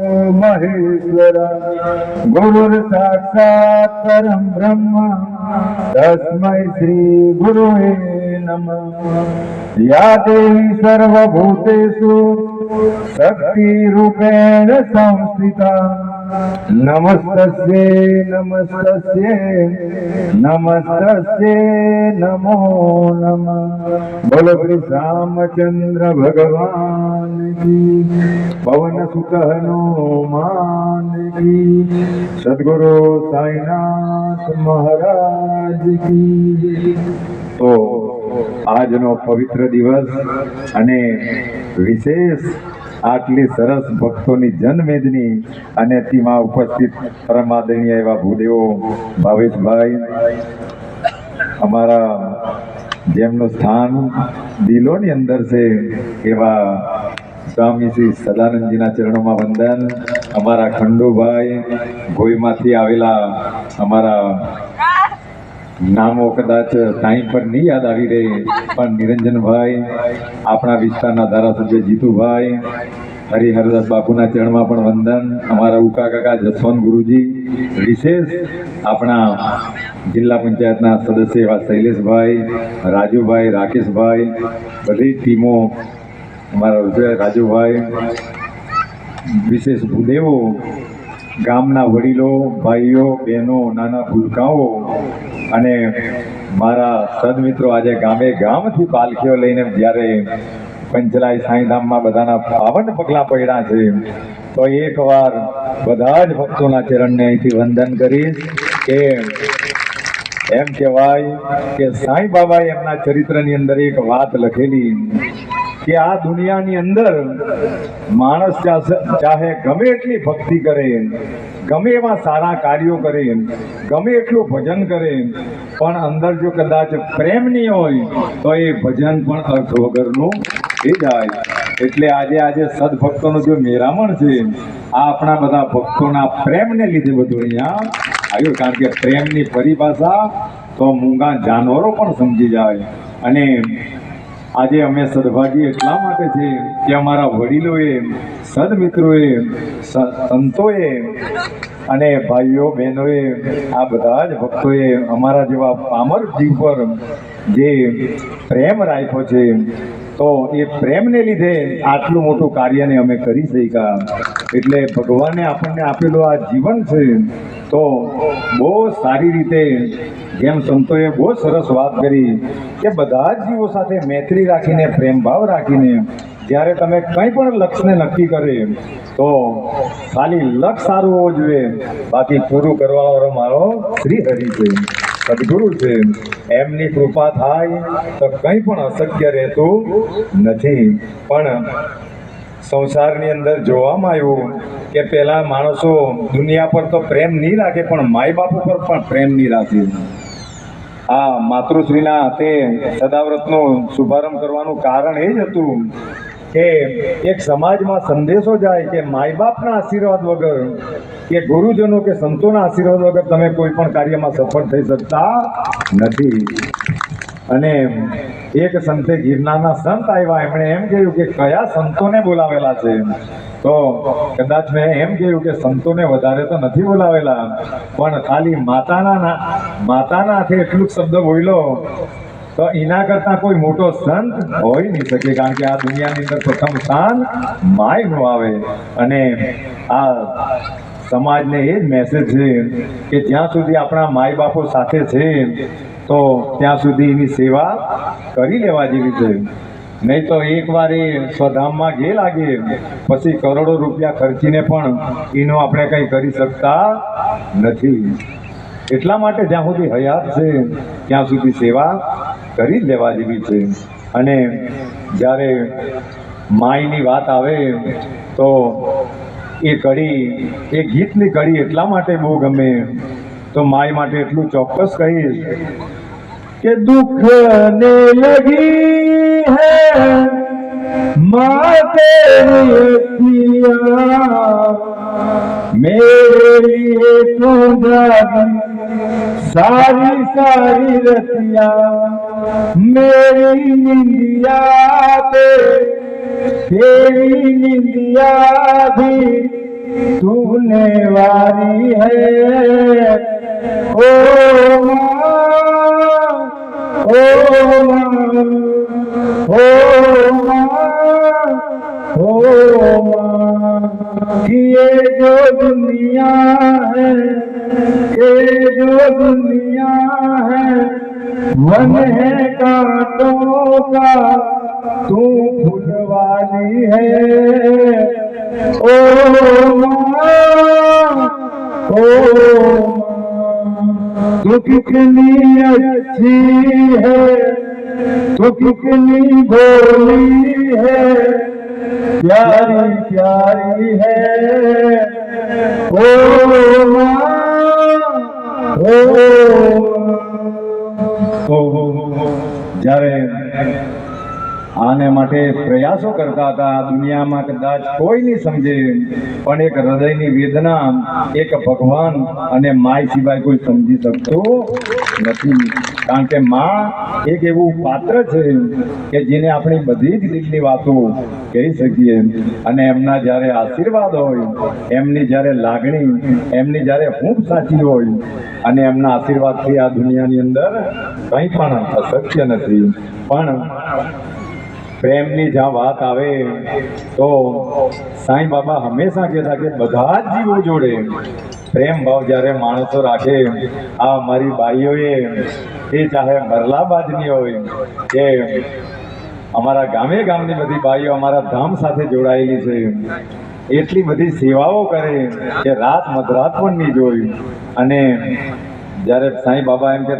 महेश्वर। गुरुर् साक्षात् परं ब्रह्म। तस्मै श्री गुरुवे नमः। या देवी सर्वभूतेषु शक्तिरूपेण संस्थिता। नमस्तस्ये नमस्तस्ये नमस्तस्ये नमो नमः। बोलो श्री रामचंद्र भगवान માનકી પવન સુતહનો માનકી સદગુરુ સાંઈનાથ મહારાજ કી. તો આજનો પવિત્ર દિવસ અને વિશેષ આટલી સરસ ભક્તોની જનમેદની અને તેમાં ઉપસ્થિત પરમાદરણીય એવા ભૂદેવો, ભાવેશભાઈ, અમારા જેમનું સ્થાન દિલોની અંદર છે એવા સ્વામી શ્રી સદાનંદજીના ચરણોમાં વંદન. અમારા ખંડુભાઈ ભોઈમાંથી આવેલા અમારા નામો કદાચ ટાઈમ પર નહીં યાદ આવી રહે, પણ નિરંજનભાઈ, આપણા વિસ્તારના ધારાસભ્ય જીતુભાઈ, હરિહરદાસ બાપુના ચરણમાં પણ વંદન. અમારા ઉકા કાકા જસવંત ગુરુજી, વિશેષ આપણા જિલ્લા પંચાયતના સદસ્ય એવા શૈલેષભાઈ, રાજુભાઈ, રાકેશભાઈ, બધી ટીમો વિજય રાજુભાઈ, વિશેષ ભૂદેવો, ગામના વડીલો, ભાઈઓ, બહેનો, નાના ભૂલકાઓ અને મારા સદમિત્રો આજે ગામે ગામથી પાલખીઓ લઈને જ્યારે પંચલાઈ સાંઈધામમાં બધાના પાવન પગલાં પડ્યા છે, તો એકવાર બધા જ ભક્તોના ચરણને અહીંથી વંદન કરીશ કે એમ કહેવાય કે સાંઈ બાબાએ એમના ચરિત્રની અંદર એક વાત લખેલી કે આ દુનિયાની અંદર માણસ ચાહે ગમે એટલી ભક્તિ કરે, ગમે એવા સારા કાર્યો કરે, ગમે એટલું ભજન કરે, પણ અંદર જો કદાચ પ્રેમ નહીં હોય, તો એ ભજન પણ અર્થ વગરનું થઈ જાય. એટલે આજે આજે સદભક્તોનું જે મેરામણ છે, આ આપણા બધા ભક્તોના પ્રેમને લીધે બધું અહીંયા આવ્યું. કારણ કે પ્રેમની પરિભાષા તો મૂંગા જાનવરો પણ સમજી જાય. અને આજે અમે સદભાગી એટલા માટે છે કે અમારા વડીલોએ, સદમિત્રોએ સંતોએ અને ભાઈઓ, બહેનોએ આ બધા જ ભક્તોએ અમારા જેવા પામર જીવ પર જે પ્રેમ રાખ્યો છે તો એ પ્રેમને લીધે આટલું મોટું કાર્યને અમે કરી શક્યા. એટલે ભગવાને આપણને આપેલું આ જીવન છે, તો બહુ સારી રીતે જેમ સંતોએ બહુ સરસ વાત કરી કે બધા જ જીવો સાથે મૈત્રી રાખીને પ્રેમ ભાવ રાખીને, જ્યારે તમે કંઈ પણ લક્ષ્યને નક્કી કરે, તો ખાલી લક્ષ સારું હોવું જોઈએ. બાકી પૂરું કરવાવાળો મારો શ્રી હરિ છે. સદગુરુ છે. એમની કૃપા થાય તો કંઈ પણ અશક્ય રહેતું નથી. પણ સંસારની અંદર જોવામાં આવ્યું કે પહેલાં માણસો દુનિયા પર તો પ્રેમ નહીં રાખે, પણ માય બાપ ઉપર પણ પ્રેમ નહીં રાખે. આ માતૃશ્રીના તે સદાવ્રતનો શુભારંભ કરવાનું કારણ એ જ હતું કે એક સમાજમાં સંદેશો જાય કે માય બાપના આશીર્વાદ વગર, કે ગુરુજનો કે સંતોના આશીર્વાદ વગર તમે કોઈ પણ કાર્યમાં સફળ થઈ શકતા નથી. અને એક સંતે ગિરનારના સંત આવ્યા. એમણે એમ કહ્યું કે કયા સંતોને બોલાવેલા છે? તો કદાચ મેં એમ કહ્યું કે સંતોને વધારે તો નથી બોલાવેલા, પણ ખાલી માતાના માતાના હાથે એટલું શબ્દ બોલ્યો. તો એના કરતા કોઈ મોટો સંત હોઈ નહીં શકે, કારણ કે આ દુનિયાની અંદર પ્રથમ સ્થાન માયનું આવે. અને આ સમાજને એ જ મેસેજ છે કે જ્યાં સુધી આપણા માય બાપો સાથે છે, તો ત્યાં સુધી એની સેવા કરી લેવા જેવી છે. નહીં તો એકવાર એ સ્વધામમાં ઘે લાગે, પછી કરોડો રૂપિયા ખર્ચીને પણ એનો આપણે કંઈ કરી શકતા નથી. એટલા માટે જ્યાં સુધી હયાત છે, ત્યાં સુધી સેવા કરી લેવા જેવી છે. અને જ્યારે માયની વાત આવે, તો એ કડી, એ ગીતની કડી એટલા માટે બહુ ગમે. તો માય માટે એટલું ચોક્કસ કહીશ કે દુઃખ ને લગી હે માતે મેરે તું સારી સારી રતિયા મેરી નિંદિયા તે તેરી નિંદિયા ભી તૂને વારી હૈ ઓ મા ઓ મા मन है कांटों का, तू फूलवाली है। ओ ओ तू कितनी अच्छी है, तू कितनी भोली है, प्यारी प्यारी है। ओ પ્રયાસો કરતા હતા. દુનિયામાં કદાચ કોઈ નહીં સમજે, પણ એક હૃદયની વેદના એક ભગવાન અને માય સિવાય કોઈ સમજી શકતો નથી. કારણ કે માં એક એવું પાત્ર છે કે જેને આપણી બધી જ દિલની વાતો કહી શકીએ. અને એમના જ્યારે આશીર્વાદ હોય, એમની જ્યારે લાગણી, એમની જ્યારે હૂંફ સાચી હોય, અને એમના આશીર્વાદથી આ દુનિયાની અંદર કંઈ પણ અશક્ય નથી. પણ પ્રેમની જ્યાં વાત આવે, તો સાંઈ બાબા હંમેશા કહેતા કે બધા જ જીવો જોડે પ્રેમ ભાવ જ્યારે માણસો રાખે, આ મારી બાઈઓએ, એ ચાહે મરલાબાજની હોય, કે અમારા ગામે ગામની બધી બાઈઓ અમારા ધામ સાથે જોડાયેલી છે. એટલી બધી સેવાઓ કરે કે રાત મધરાત પણ નહીં જોઈ અને જ્યારે સાંઈ બાબા એમ કે